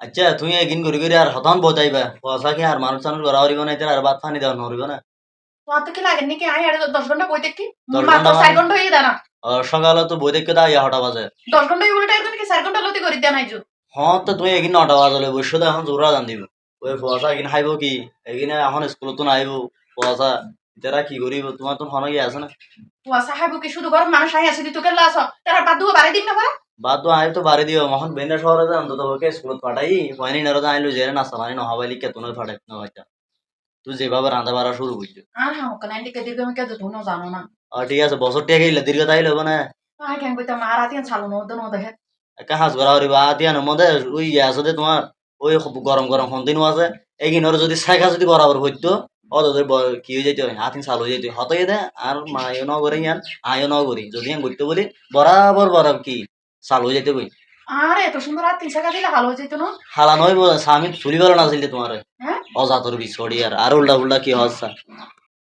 আচ্ছা তুই এগিন করি করি আর হতন বজাইবা পয়সা কি আর মানুষ চানুষ গড়া হরিব না আর ভাত পানি দেওয়া নরিব না। তোমার কি লাগে নাকি? আই আর দশ ঘণ্টা বই দেখি। মাত্র চার? ঘণ্টা হয়ে আর সকালে তো বই দেখতে দা হটা বাজে। দশ ঘণ্টা উল্টা একজন কি চার ঘণ্টা লতি করে দেয় নাই হ্যাঁ তো তুই এগিন নটা বাজলে বসে তো এখন জোরা জান দিব ওই পয়সা খাইব কি? এগিনে এখন স্কুলত তো নাইব পয়সা কি করিব তোমার তো হন গিয়ে আছে না। কুয়াশা খাইব কি? শুধু ঘর মানুষ আই আছে তোকে লাস তারা বাদ দুয়া বাড়ি দিন না বাদ তো আই তো বাড়ি দিও। এখন বেন্দা শহরে যে অন্তত ওকে স্কুলত পাঠাই। পয়নি নেরো আইলো জেরে নাস্তা পানি নহাবাইলি কে তুই ফাটাই না বাচ্চা তুই যেভাবে রাঁধা বাড়া শুরু করছ। হ্যাঁ ওখানে এদিকে দীর্ঘ আমি কেউ তুমি জানো না। আর ঠিক আছে বছর টিয়া গেলে দীর্ঘ তাই লব না। আই কেন কইতাম আর আতি ছালো নদ নদ হে। একা হাঁস গড়া হরিবা আতিয়ানোর মধ্যে ওই ইয়ে আছে যে তোমার ওই খ- গরম গরম সন্দিনও আছে এইগিনর যদি শেখা যদি বরাবর হইতো অতদের কি হয়ে যেত হাতিন চালু হয়ে যেত হতই দে আর মায়ও ন করে ইয়ান আয়ও ন করি। যদি আমি বলি বরাবর বরাবর কি? চালু হয়ে যেতে বই। আর এত সুন্দর আর তিন টাকা দিলে ভালো হয়ে যেত না? হালা নয় স্বামী চুলি ভালো না ছিল তোমার। হ্যাঁ? অজাতর বিছড়ি আর আর উল্টা উল্টা কি হচ্ছে